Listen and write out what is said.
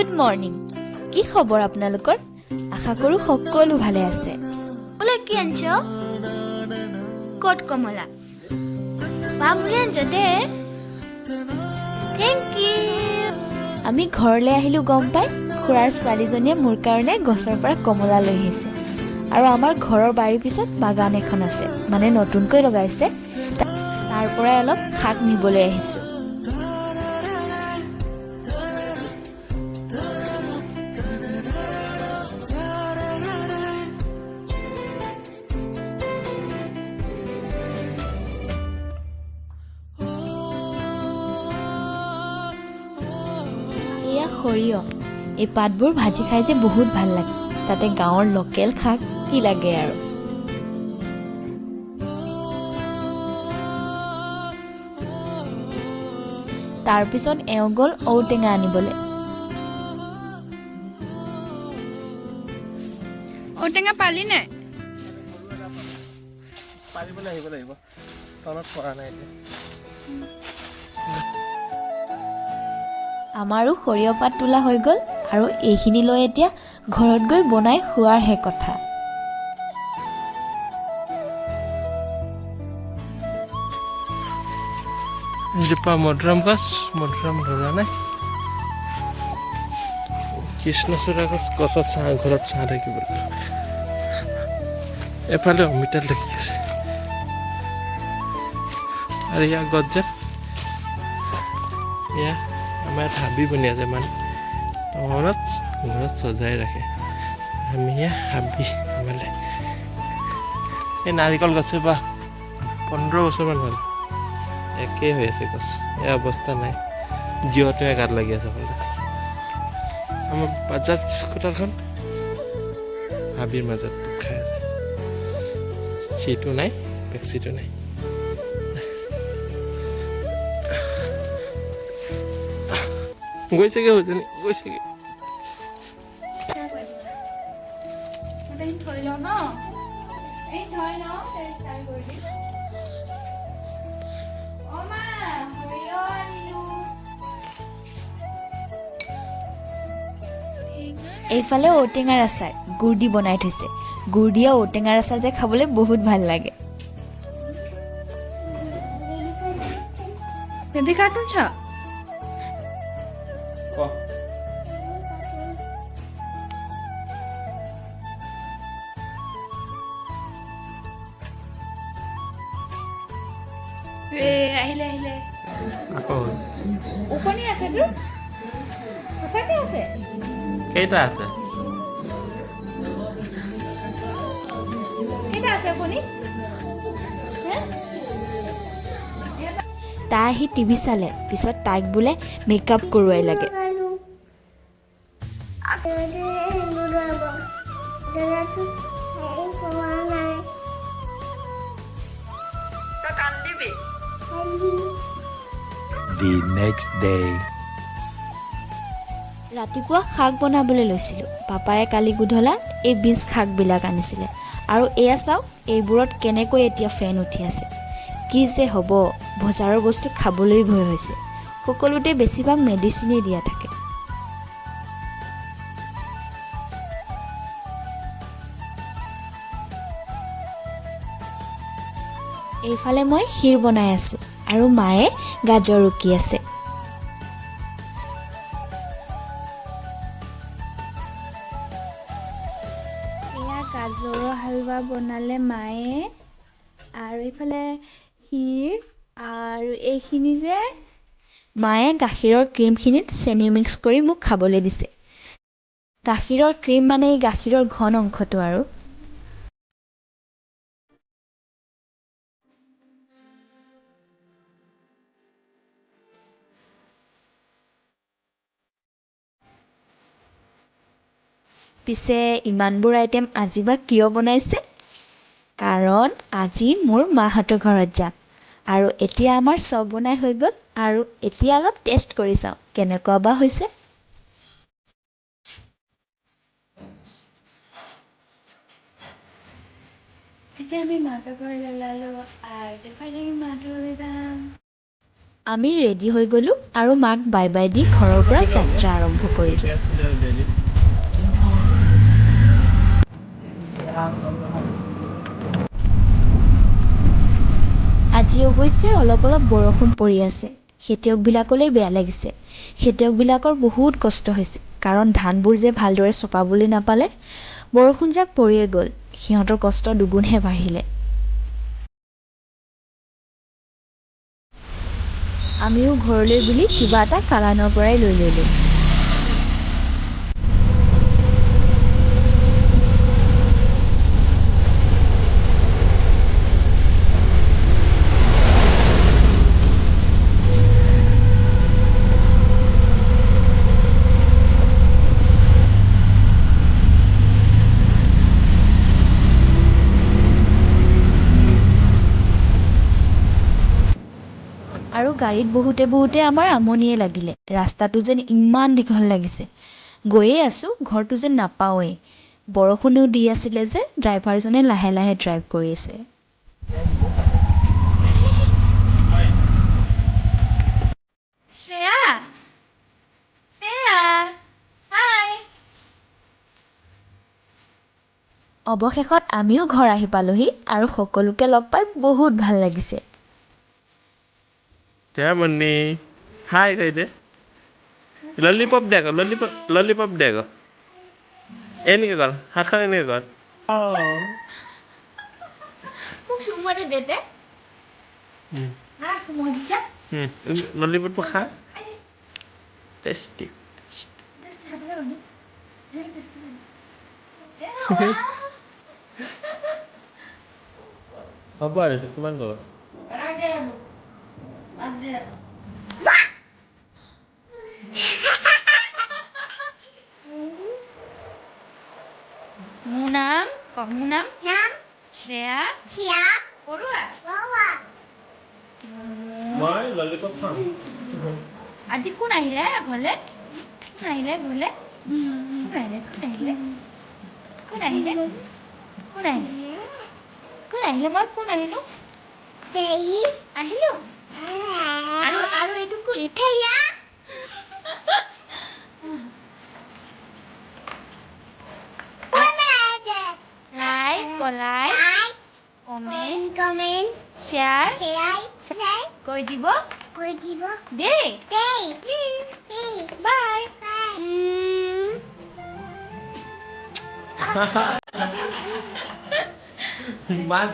Good morning কি খবৰ আপোনালোকৰ? আশা কৰোঁ সকলো ভালে আছে। বোলে কি আনছ? ক'ত কমলা? মা মোলে আনছ দে। থেংক ইউ আমি ঘৰলৈ আহিলোঁ গম পাই খুৰাৰ ছোৱালীজনীয়ে মোৰ কাৰণে গছৰ পৰা কমলা লৈ আহিছে। আৰু আমাৰ ঘৰৰ বাৰীৰ পিছত বাগান এখন আছে মানে নতুনকৈ লগাইছে। তাৰ পৰাই অলপ শাক নিবলৈ আহিছোঁ। সৰিয়হ। এই পাতবোৰ ভাজি খাই যে বহুত ভাল লাগে। তাতে গাঁৱৰ লোকেল শাক কি লাগে আৰু। তাৰপিছত এওঁ গ'ল ঔটেঙা আনিবলৈ। ঔটেঙা পালি নাই? পাৰিবলৈ আহিব লাগিব। তলত পৰা নাই এতিয়া। আমাৰো সৰিয়হ পাত তোলা হৈ গ'ল আৰু এইখিনি লৈ এতিয়া ঘৰত গৈ বনাই খোৱাৰহে কথা। এজোপা মধুৰাম গছ মধুৰাম ধৰা নাই। কৃষ্ণচূড়া গছ গছত ছাঁ ঘৰত ছাঁ থাকিব এফালে অমিতা লাগি আছে। আৰু ইয়াৰ গছ যে এয়া আমাৰ ইয়াত হাবি বনি আছে মানে টাউনত ঘৰত সজাই ৰাখে। আমি হাবি মানে এই নাৰিকল গছে বা পোন্ধৰ বছৰমান হ'ল। একেই হৈ আছে গছ। এই অৱস্থা নাই। জিঅ'টোৱে গাত লাগি আছে অকল আমাৰ বাজাজ স্কুটাৰখন হাবিৰ মাজত খাই আছে। চিটো নাই বেক চিটো নাই। থৈ লওঁ ন এই থৈ লওঁ ষ্টাৰ্ট কৰি দিম অ' মা সৰিয়হ আনিলোঁ এইফালে ঔটেঙাৰ আচাৰ গুড় দি বনাই থৈছে। গুড় দিয়া ঔটেঙাৰ আচাৰ যে খাবলৈ বহুত ভালো লাগে। বেবী কাৰ্টুন চ। এ আহিলে আহিলে। ওকণি আছে তোৰ সঁচাকৈ আছে? কেইটা আছে? কেইটা আছে ওকণি তাই আহি টিভি চালে। পিছত তাইক বোলে মেকআপ কৰোৱাই লাগে। The next day. ৰাতিপুৱা শাক বনাবলৈ লৈছিলোঁ। পাপায়ে কালি গধূলা এই বীজ শাকবিলাক আনিছিলে। আৰু এয়া চাওক এইবোৰত কেনেকৈ এতিয়া ফেন উঠি আছে। কি যে হ'ব। বজাৰৰ বস্তু খাবলৈ ভয় হৈছে। সকলোতে বেছিভাগ মেডিচিনেই দিয়া থাকে। এইফালে মই ক্ষীৰ বনাই আছোঁ আৰু মায়ে গাজৰ ৰুকি আছে। এয়া গাজৰৰ হালোৱা বনালে মায়ে। আৰু এইফালে ক্ষীৰ আৰু এইখিনি যে মায়ে গাখীৰৰ ক্ৰীমখিনিত চেনি মিক্স কৰি মোক খাবলৈ দিছে। গাখীৰৰ ক্ৰীম মানে এই গাখীৰৰ ঘন অংশটো আৰু। পিছে ইমানবোৰ আইটেম আজি বা কিয় বনাইছে? কাৰণ আজি মোৰ মাহঁতৰ ঘৰত যাম। আৰু এতিয়া আমাৰ চব বনাই হৈ গ'ল আৰু এতিয়া অলপ টেষ্ট কৰি চাওঁ কেনেকুৱা বা হৈছে। এতিয়া ওলালোঁ আৰু যাম আমি ৰেডি হৈ গ'লোঁ আৰু মাক বাই বাই দি ঘৰৰ পৰা যাত্ৰা আৰম্ভ কৰিলোঁ। আজি অৱশ্যে অলপ অলপ বৰষুণ পৰি আছে খেতিয়কবিলাকলৈ বেয়া লাগিছে। খেতিয়কবিলাকৰ বহুত কষ্ট হৈছে কাৰণ ধানবোৰ যে ভালদৰে চপাবলৈ নাপালে বৰষুণজাক পৰিয়ে গ'ল সিহঁতৰ কষ্ট দুগুণহে বাঢ়িলে। আমিও ঘৰলৈ বুলি কিবা এটা কালানৰ পৰাই লৈ ল'লোঁ আৰু গাড়ীত বহুতে বহুতে আমাৰ আমনিয়ে লাগিলে। ৰাস্তাটো যেন ইমান দীঘল লাগিছে। গৈয়ে আছোঁ ঘৰটো যেন নাপাওঁৱেই। বৰষুণো দি আছিলে যে ড্ৰাইভাৰজনে লাহে লাহে ড্ৰাইভ কৰি আছে। শ্ৰেয়া শ্ৰেয়া হাই। অৱশেষত আমিও ঘৰ আহি পালোহি আৰু সকলোকে লগ পাই বহুত ভাল লাগিছে। చేపండి హాయ్ అయితే ললিপপ দে আকৌ ললিপপ ললিপপ দে আকৌ এনেকৈ গ'ল হাতখন এনেকৈ গ'ল ললিপপ খা টেষ্টি হ'ব আৰু কিমান গ'ল কৰ মোক চুমুৱাটো দে দে হা চুমুৱাই দিছা ললিপপটো খা tasty Just have a look. Very tasty. হ'ব আৰু এইটো কিমান কৰ মোৰ নাম ক মোৰ নাম শ্ৰেয়া বৰুৱা মই ললিপপ খাম আজি কোন আহিলে ঘৰলে কোন আহিলে ঘৰলে কোন আহিলে কোন আহিলে কোন আহিলে কোন আহিলে কোন আহিলে মই কোন আহিলোঁ আহিলোঁ আৰু আৰু এইটো কোন লাইক কলাই কমেণ্ট শ্বেয়াৰ কৰি দিব দেই প্লিজ বাই ইমান